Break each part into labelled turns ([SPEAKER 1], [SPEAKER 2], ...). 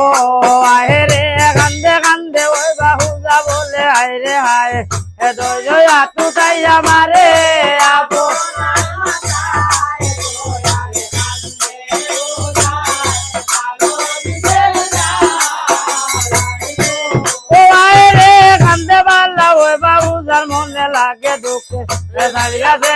[SPEAKER 1] ও আহে রে, কান্দে কান্দে ওই বাহুজা বলে হায় রে হায় তাই আমারে আপো আয় লাগে দুঃখে। এ দাঁড়িয়ে আছে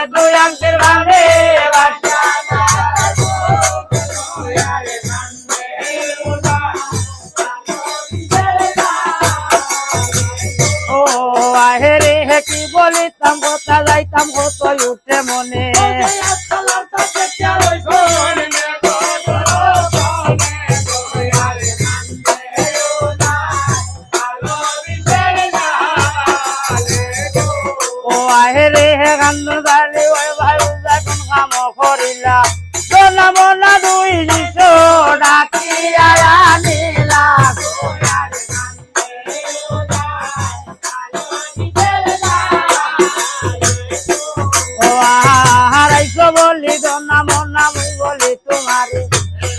[SPEAKER 1] বলিতাম কথা যাইতাম কত উঠে মনে। ও আহে রে হে কান্দ দালি ওই ভাই কোন কাম করিলা।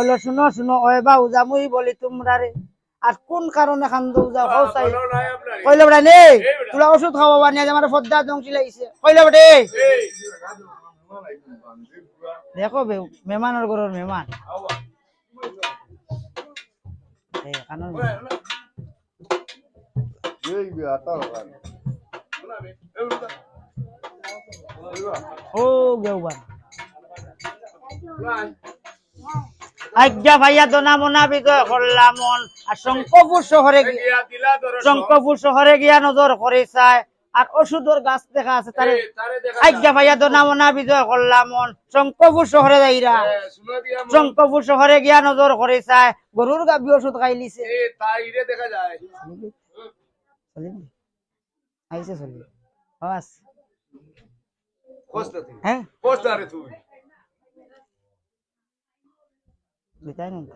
[SPEAKER 1] হলো শুনো শুনো বা উজা মুই বলি তোমরা রে আর কোন কারণে খান্দ উজা হসাই কইলে বড়া নে তুলা ওষুধ খাওয়াবা নিয়ে আমার ফদ্দা জংশি লাগিছে। কইলে বড়ে দেখো বে মেহমানের ঘরের মেহমান। ও গেউবান আজ্ঞা ভাইয়া দনা মনা বিজয় করলাম মন। আর শঙ্করপুর শহরে শঙ্করপুর শহরে গিয়া নজর করে চায় আর ওষুধের গাছ দেখা আছে তারে আজ্ঞা ভাইয়া দনা মনা বিজয় করলাম মন। শঙ্করপুর শহরে যাইরা। শঙ্করপুর শহরে গিয়া নজর করে চায় গরুর গাবি ওষুধ খাইলিছে।
[SPEAKER 2] দেখা যায়।
[SPEAKER 1] চলি। হ্যাঁ? बेचाएँगे